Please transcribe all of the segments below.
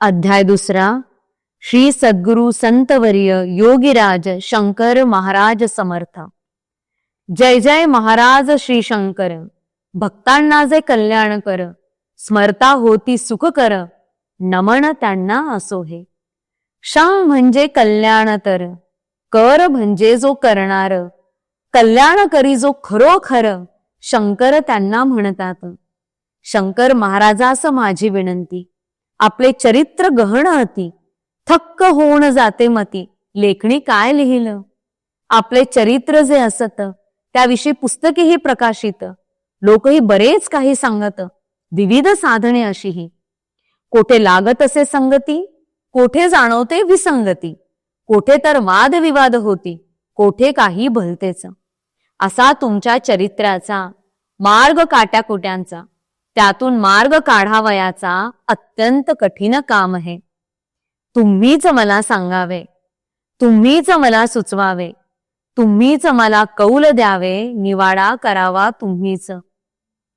अध्याय दुसरा. श्री सद्गुरु संतवर्य योगीराज शंकर महाराज समर्थ. जय जय महाराज श्री शंकर. भक्तांना जे कल्याण कर स्मरता होती सुख कर नमन त्यांना असो हे शं म्हणजे कल्याण तर कर म्हणजे जो करणार कल्याण करी जो खरोखर शंकर त्यांना म्हणतात. शंकर महाराजास माझी विनंती. आपले चरित्र गहन अति थक्क होऊन जाते मती. लेखणी काय लिहिलं? आपले चरित्र जे असत त्याविषयी पुस्तकेही प्रकाशित. लोकही बरेच काही सांगत विविध साधने अशीही. कोठे लागत असे संगती कोठे जाणवते विसंगती. कोठे तर वादविवाद होती कोठे काही भलतेच. असा तुमच्या चरित्राचा मार्ग काट्याकुट्यांचा त्यातून मार्ग काढावयाचा अत्यंत कठीण काम आहे. तुम्हीच मला सांगावे तुम्हीच मला सुचवावे तुम्हीच मला कौल द्यावे निवाडा करावा तुम्हीच.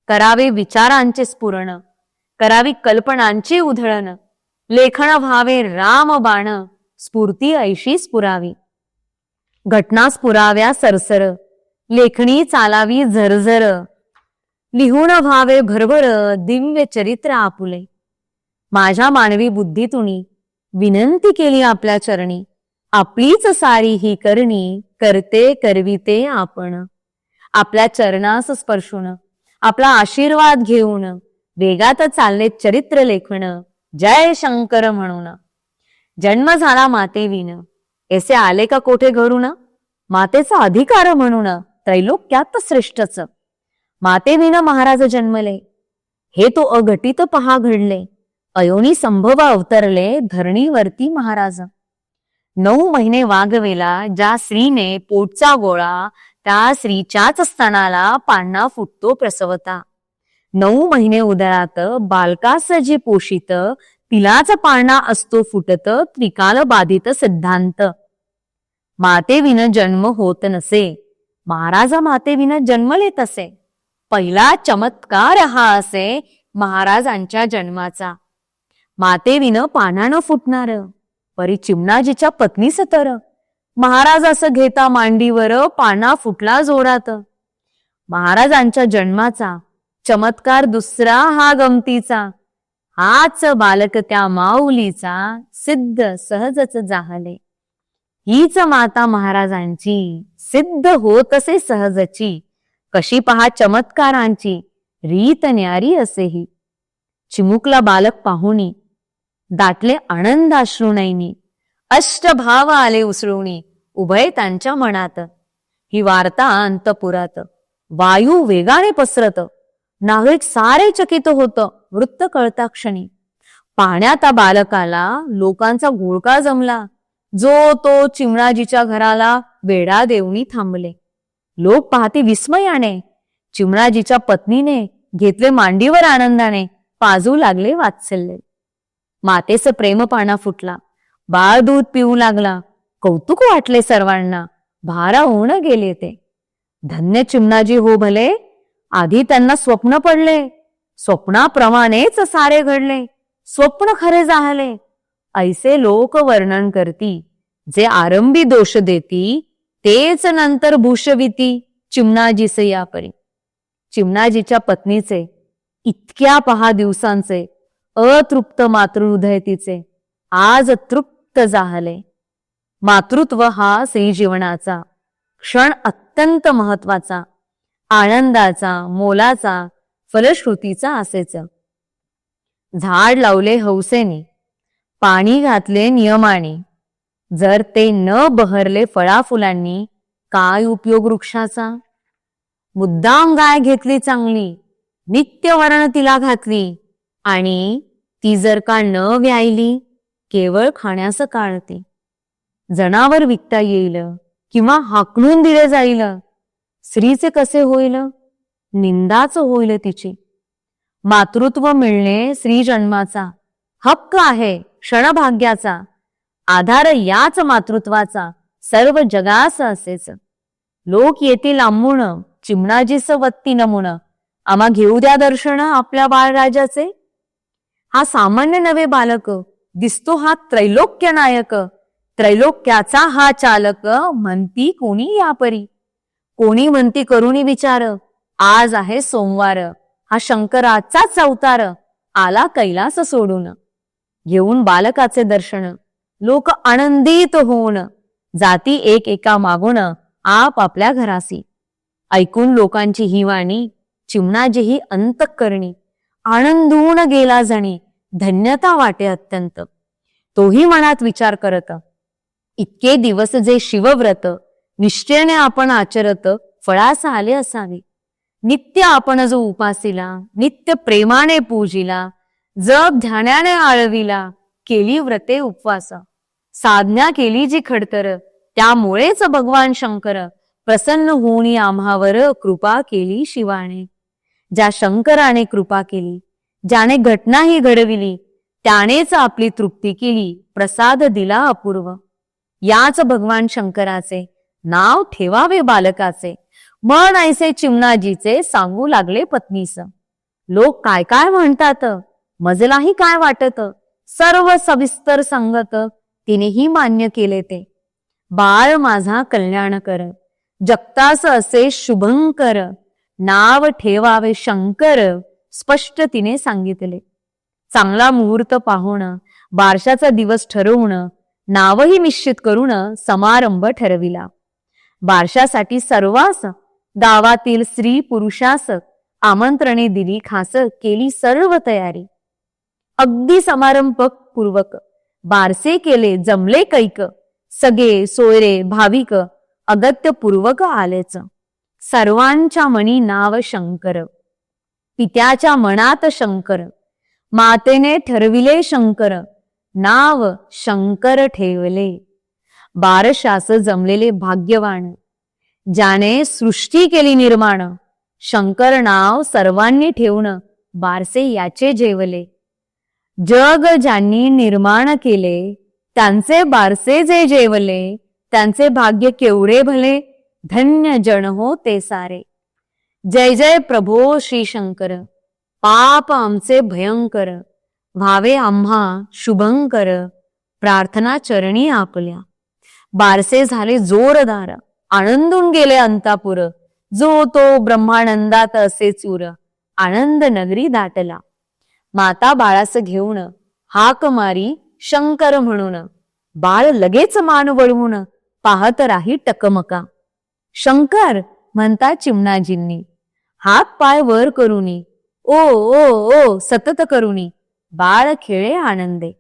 करावे विचारांचे स्फुरण करावी कल्पनांची उधळण लेखन व्हावे राम बाण स्फूर्ती ऐशी स्फुरावी. घटना स्फुराव्या सरसर लेखणी चालावी झरझर लिहून व्हावे भरभर दिव्य चरित्र आपुले. माझ्या मानवी बुद्धीतून विनंती केली आपल्या चरणी आपलीच सारी ही करणी करते करविते आपण. आपल्या चरणास स्पर्शून आपला आशीर्वाद घेऊन वेगात चालले चरित्र लेखण जय शंकर म्हणून. जन्म झाला मातेविन ऐसे आले का कोठे घरून मातेचा अधिकार म्हणून त्रैलोक्यात श्रेष्ठच. मातेविना महाराज जन्मले. हे तो अघटित पहा घडले. अयोनी संभव अवतरले धरणीवरती महाराज. नऊ महिने वागवेला ज्या स्त्रीने पोटचा गोळा त्या स्त्रीच्याच स्तनाला पांढा फुटतो प्रसवता. नऊ महिने उदरात बालकास जे पोषित तिलाच पाळणा असतो फुटत त्रिकाल बाधित सिद्धांत. मातेविन जन्म होत नसे. महाराजा मातेविन जन्मले तसे. पहिला चमत्कार हा असे महाराजांच्या जन्माचा. मातेविनं पानानं फुटणार परी चिमणाजीच्या पत्नी तर. महाराज असं घेता मांडीवर पाना फुटला जोरात. महाराजांच्या जन्माचा चमत्कार दुसरा हा गमतीचा. हाच बालक त्या माऊलीचा सिद्ध सहजच जाहले. हीच माता महाराजांची सिद्ध होत असे सहजची. कशी पहा चमत्कारांची रीत न्यारी असेही. चिमुकला बालक पाहुणी दाटले आनंद अश्रुणैनी अष्टभाव आले उसळुणी उभय त्यांच्या मनात. ही वार्ता अंतपुरात वायू वेगाने पसरत नागरिक सारे चकित होत वृत्त कळता क्षणी. पाण्यात बालकाला लोकांचा घोळका जमला जो तो चिमणाजीच्या घराला वेडा देवणी थांबले. लोक पाहते विस्मयाने. चिमणाजीच्या पत्नीने घेतले मांडीवर आनंदाने पाजू लागले वात्सल्य. मातेचं प्रेमपाना फुटला. बाळ दूध पिऊ लागला. कौतुक वाटले सर्वांना. भारा होऊन गेले ते. धन्य चिमणाजी हो भले. आधी त्यांना स्वप्न पडले. स्वप्नाप्रमाणेच सारे घडले. स्वप्न खरे झाले. ऐसे लोक वर्णन करती. जे आरंभी दोष देती तेच नंतर भूषविती चिमणाजीस यापरी. चिमणाजीच्या पत्नीचे इतक्या पहा दिवसांचे अतृप्त मातृहृदय तिचे आज तृप्त जाहले मातृत्व हा श्रीजीवनाचा क्षण अत्यंत महत्त्वाचा आनंदाचा मोलाचा फलश्रुतीचा असेच. झाड लावले हौसेने पाणी घातले नियमाने जर ते न बहरले फळाफुलांनी काय उपयोग वृक्षाचा? मुद्दाम गाय घेतली चांगली नित्य वर्ण तिला घातली आणि ती जर का न व्यायली केवळ खाण्यास काळते जनावर विकता येईल किंवा हाकलून दिले जाईल स्त्रीचे कसे होईल? निंदाच होईल तिची. मातृत्व मिळणे स्त्री जन्माचा हक्क आहे क्षणभाग्याचा. आधार याच मातृत्वाचा सर्व जगास असेच. लोक येतील आंबुण चिमणाजीस वत्ती नमुण. आम्हा घेऊ द्या दर्शन आपल्या बाळराजाचे. हा सामान्य नवे बालक दिसतो हा त्रैलोक्य नायक. त्रैलोक्याचा हा चालक म्हणती कोणी यापरी. कोणी म्हणती करुणी विचार आज आहे सोमवार. हा शंकराचाच अवतार आला कैलास सोडून. घेऊन बालकाचे दर्शन. लोक आनंदित होऊन जाती एक एका मागून आप आपल्या घरासी. ऐकून लोकांची ही वाणी चिमणाजीही अंतःकरणी आनंदून गेला जणी धन्यता वाटे अत्यंत. तोही मनात विचार करत इतके दिवस जे शिवव्रत निश्चयने आपण आचरत फळास आले असावे. नित्य आपण जो उपासिला नित्य प्रेमाने पूजिला जप ध्यानाने आळविला केली व्रते उपवास. साधना केली जी खडतर त्यामुळेच भगवान शंकर प्रसन्न होऊन आम्हावर कृपा केली शिवाने. ज्या शंकराने कृपा केली ज्याने घटना ही घडविली त्यानेच आपली तृप्ती केली प्रसाद दिला अपूर्व. याच भगवान शंकराचे नाव ठेवावे बालकाचे. म्हण ऐसे चिमणाजीचे सांगू लागले पत्नीस. लोक काय काय म्हणतात मजलाही काय वाटत सर्व सविस्तर सांगत तिनेही मान्य केले ते. बाळ माझा कल्याण कर. जगतास असे शुभंकर नाव ठेवावे शंकर स्पष्ट तिने सांगितले. चांगला मुहूर्त पाहणं बारशाचा दिवस ठरवून नावही निश्चित करून समारंभ ठरविला. बारशासाठी सर्वास गावातील स्त्री पुरुषास आमंत्रणे दिली खास केली सर्व तयारी. अगदी समारंभ पूर्वक बारसे केले जमले कैक. सगळे सोयरे भाविक अगत्यपूर्वक आलेच. सर्वांच्या मनी नाव शंकर. पित्याच्या मनात शंकर. मातेने ठरविले शंकर. नाव शंकर ठेवले. बारशास जमलेले भाग्यवान. ज्याने सृष्टी केली निर्माण. शंकर नाव सर्वांनी ठेवणं बारसे याचे जेवले. जग ज्यांनी निर्माण केले त्यांचे बारसे जे जेवले त्यांचे भाग्य केवढे भले धन्य जन हो ते सारे. जय जय प्रभो श्री शंकर पाप आमचे भयंकर व्हावे आम्हा शुभंकर प्रार्थना चरणी आपल्या बारसे झाले जोरदार आनंदून गेले अंतापुर जो तो ब्रह्मानंदात असे चूर आनंद नगरी दाटला. माता बाळास घेऊन हाक मारी शंकर म्हणून बाळ लगेच मान वळवून पाहत राही टकमका. शंकर म्हणता चिमणाजींनी हात पाय वर करुनी ओ ओ ओ सतत करुनी बाळ खेळे आनंदे.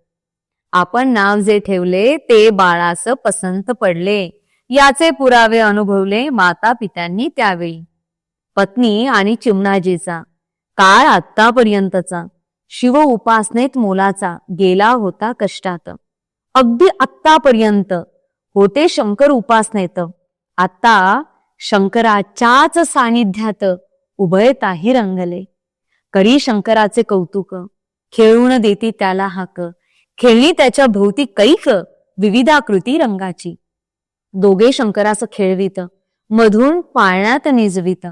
आपण नाव जे ठेवले ते बाळास पसंत पडले. याचे पुरावे अनुभवले माता पित्यांनी त्यावेळी. पत्नी आणि चिमणाजीचा काळ आतापर्यंतचा शिव उपासनेत मोलाचा गेला होता कष्टात. अगदी आत्तापर्यंत होते शंकर उपासनेत. आता शंकराच्याच सानिध्यात उभयताही रंगले. करी शंकराचे कौतुक. खेळून देती त्याला हाक. खेळणी त्याच्या भोवती कैक विविधाकृती रंगाची. दोघे शंकरास खेळवीत. मधून पाळण्यात निजवीत.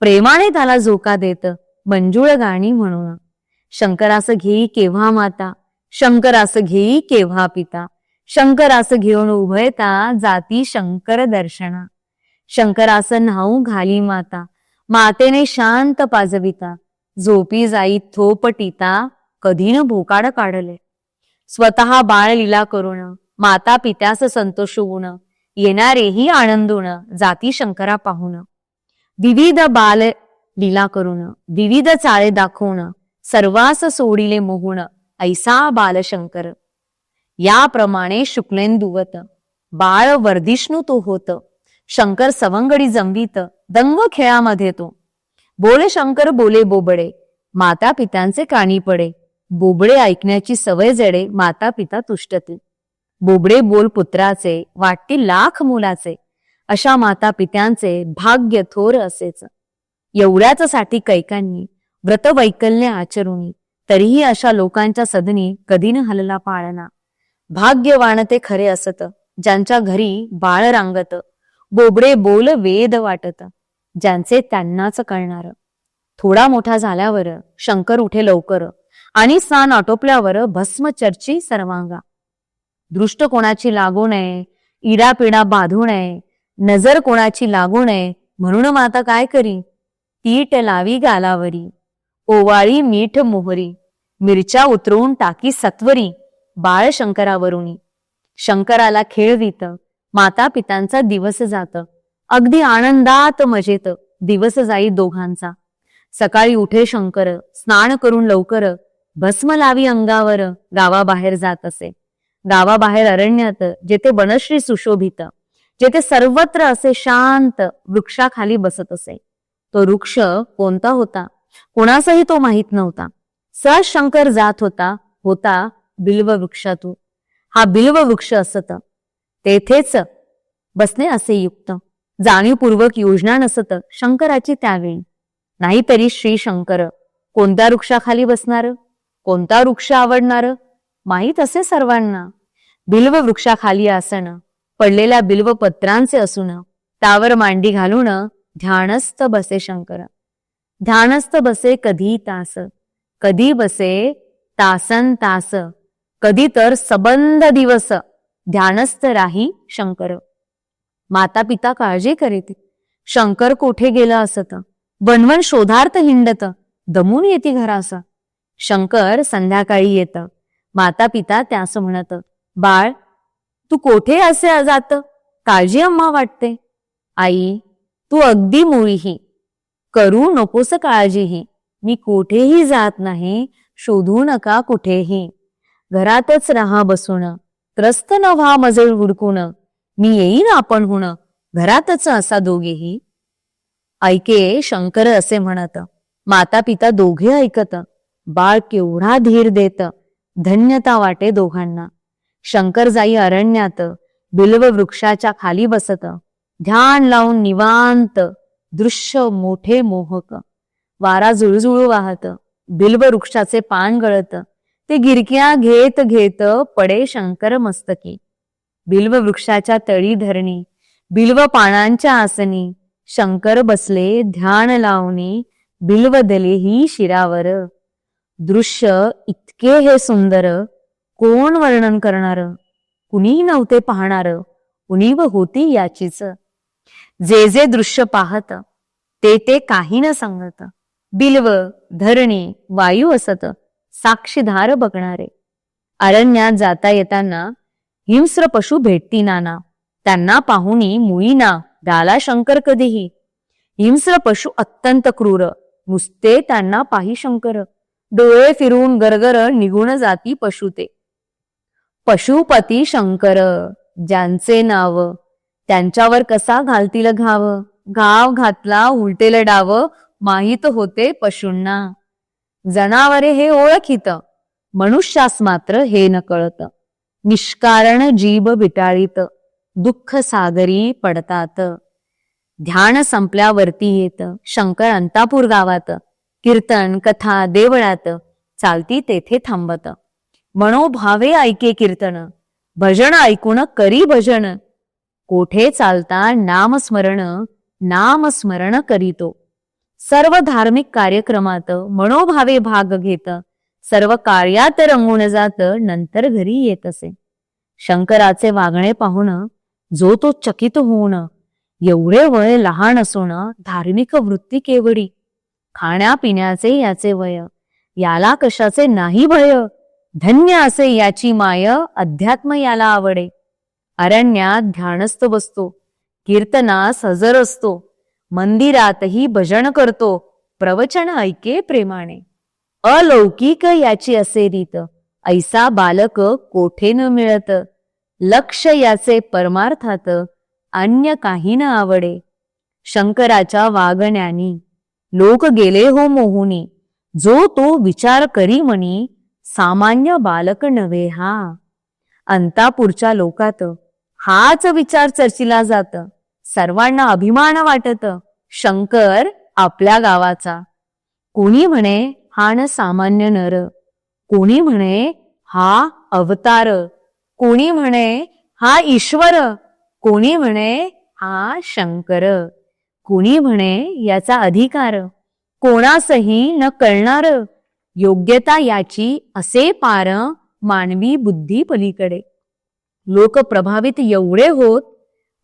प्रेमाने त्याला झोका देत. मंजुळ गाणी म्हणून. शंकरास घेई केव्हा माता? शंकरास घेई केव्हा पिता? शंकरास घेऊन उभयता जाती शंकर दर्शना. शंकरास न्हाऊ घाली माता. मातेने शांत पाजविता. झोपी जाई थोपटीता कधी न भोकाड काढले. स्वतः बाळ लीला करून माता पित्यास संतोष होऊन. येणारेही आनंदून जाती शंकरा पाहून. विविध बाल लीला करून विविध चाळे दाखवणं सर्वास सोडिले मोहुण ऐसा बालशंकर. याप्रमाणे शुक्लेंदुवत बाळ वर्धिष्णू तो होत शंकर सवंगडी जमवीत दंग खेळामध्ये तो. बोले शंकर बोले बोबडे माता पित्यांचे काणी पडे. बोबडे ऐकण्याची सवय जडे माता पिता तुष्टतील बोबडे बोल पुत्राचे वाटतील लाख मुलाचे. अशा माता पित्यांचे भाग्य थोर असेच. एवढ्याच साठी कैकांनी व्रतवैकल्य आचरुणी. तरीही अशा लोकांच्या सदनी कधी न हलला पाळना भाग्यवान ते खरे असत. ज्यांच्या घरी बाळ रांगत. बोबडे बोल वेद वाटत. ज्यांचे त्यांनाच कळणार. थोडा मोठा झाल्यावर शंकर उठे लवकर. आणि स्नान आटोपल्यावर भस्म चर्ची सर्वांगा. दृष्ट कोणाची लागू नये. इडापिडा बाधू नये. नजर कोणाची लागू नये. म्हणून माता काय करी? तीट लावी गालावरी. ओवाळी मीठ मोहरी मिरच्या उतरवून टाकी सत्वरी बाळ शंकरावरुणी शंकराला खेळवीत माता पितांचा दिवस जात अगदी आनंदात मजेत दिवस जाई दोघांचा. सकाळी उठे शंकर स्नान करून लवकर भस्म लावी अंगावर गावाबाहेर जात असे. गावाबाहेर अरण्यात जेथे बनश्री सुशोभित जेथे सर्वत्र असे शांत वृक्षाखाली बसत असे. तो वृक्ष कोणता होता? कोणाचाही तो माहीत नव्हता. सहज शंकर जात होता होता बिल्व वृक्षातून. हा बिल्व वृक्ष असत. तेथेच बसणे असे युक्त. जाणीवपूर्वक योजना नसत शंकराची त्यावेळी. नाहीतरी श्री शंकर कोणत्या वृक्षाखाली बसणार? कोणता वृक्ष आवडणार? माहीत असे सर्वांना. बिल्व वृक्षाखाली असणं पडलेल्या बिल्व पत्रांचे असून त्यावर मांडी घालून ध्यानस्थ बसे शंकर. ध्यानस्थ बसे कधी तास कधी बसे तासन तास कधी तर सबंध दिवस. ध्यानस्थ राही शंकर. माता पिता काळजी करीत शंकर कोठे गेला असत? बनवन शोधार्थ हिंडत. दमून येते घरास. शंकर संध्याकाळी येत. माता पिता त्यास म्हणत बाळ तू कोठे असे जात? काळजी अम्मा वाटते. आई तू अगदी मुळीही करू नकोस काळजीही. मी कोठेही जात नाही शोधू नका कुठेही. घरातच राहा बसून. त्रस्त न व्हा मजल हुडकून. मी येईन आपण हुण घरातच असा दोघेही. ऐके शंकर असे म्हणत. माता पिता दोघे ऐकत. बाळ केवढा धीर देत. धन्यता वाटे दोघांना. शंकर जाई अरण्यात. बिल्व वृक्षाच्या खाली बसत. ध्यान लावून निवांत. दृश्य मोठे मोहक. वारा जुळजुळू वाहत. बिल्व वृक्षाचे पान गळत. ते गिरक्या घेत घेत पडे शंकर मस्तकी. बिल्व वृक्षाच्या तळी धरणी. बिल्व पानांच्या आसनी. शंकर बसले ध्यान लावणी. बिल्व दले ही शिरावर. दृश्य इतके हे सुंदर. कोण वर्णन करणार? कुणीही नव्हते पाहणार. उणीव होती याचीच. जे जे दृश्य पाहत ते ते काही न सांगत. बिल्व धरणे वायू असत साक्षीधार बघणारे. अरण्यात जाता येताना हिंस्र पशु भेटती नाना. त्यांना पाहुणी मुळीना डाला शंकर कधीही. हिंस्र पशु अत्यंत क्रूर नुसते त्यांना पाही शंकर. डोळे फिरून गरगर निघून जाती पशु ते. पशुपती शंकर ज्यांचे नाव त्यांच्यावर कसा घालतील घाव? घाव घातला उलटेल डाव माहीत होते पशूंना. जनावरे हे ओळखीत मनुष्यास मात्र हे न कळत. निष्कारण जीभ बिटाळीत दुःख सागरी पडतात. ध्यान संपल्यावरती येत शंकर अंतापूर गावात कीर्तन कथा देवळात चालती तेथे थांबत. मनोभावे ऐके कीर्तन भजन ऐकून करी भजन. कोठे चालता नामस्मरण नामस्मरण करीतो. सर्व धार्मिक कार्यक्रमात मनोभावे भाग घेत सर्व कार्यात रंगून जात नंतर घरी येत असे शंकराचे वागणे पाहून जो तो चकित होऊन एवढे वय लहान असून धार्मिक वृत्ती केवडी खाण्यापिण्याचे याचे वय याला कशाचे नाही भय? धन्य असे याची माय अध्यात्म याला आवडे. अरण्यात ध्यानस्थ बसतो कीर्तनास हजर असतो मंदिरातही भजन करतो प्रवचन ऐके प्रेमाने. अलौकिक याची असे रीत ऐसा बालक कोठे न मिळत लक्ष याचे परमार्थात अन्य काही न आवडे. शंकराच्या वागण्यानी लोक गेले हो मोहुनी जो तो विचार करी म्हणी सामान्य बालक नव्हे हा. अंतापूरच्या लोकात हाच विचार चर्चिला जात. सर्वांना अभिमान वाटत. शंकर आपल्या गावाचा. कोणी म्हणे हा न सामान्य नर. कोणी म्हणे हा अवतार. कोणी म्हणे हा ईश्वर. कोणी म्हणे हा शंकर. कोणी म्हणे याचा अधिकार. कोणासही न कळणार. योग्यता याची असे पार मानवी बुद्धी पलीकडे. लोक प्रभावित एवढे होत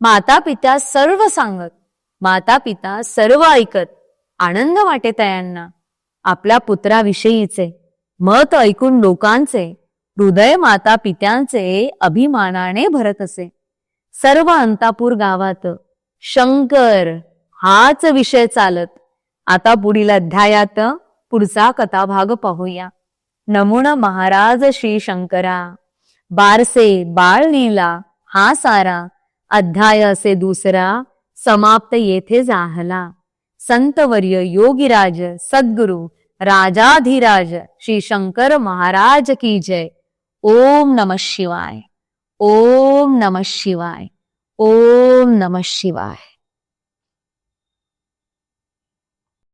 माता पिता सर्व सांगत माता पिता सर्व ऐकत आनंद वाटे तयांना आपल्या पुत्राविषयीचे मत ऐकून लोकांचे हृदय माता पित्यांचे अभिमानाने भरत असे. सर्व अंतापूर गावात शंकर हाच विषय चालत. आता पुढील अध्यायात पुढचा कथाभाग पाहूया. नमुना महाराज श्री शंकरा. बारसे बाळ लीला हा सारा. अध्याय असे दुसरा समाप्त येथे जाहला. संतवर्य योगीराज सद्गुरु राजाधिराज श्री शंकर महाराज की जय. ओम नम शिवाय. ओम नम शिवाय. ओम नम शिवाय.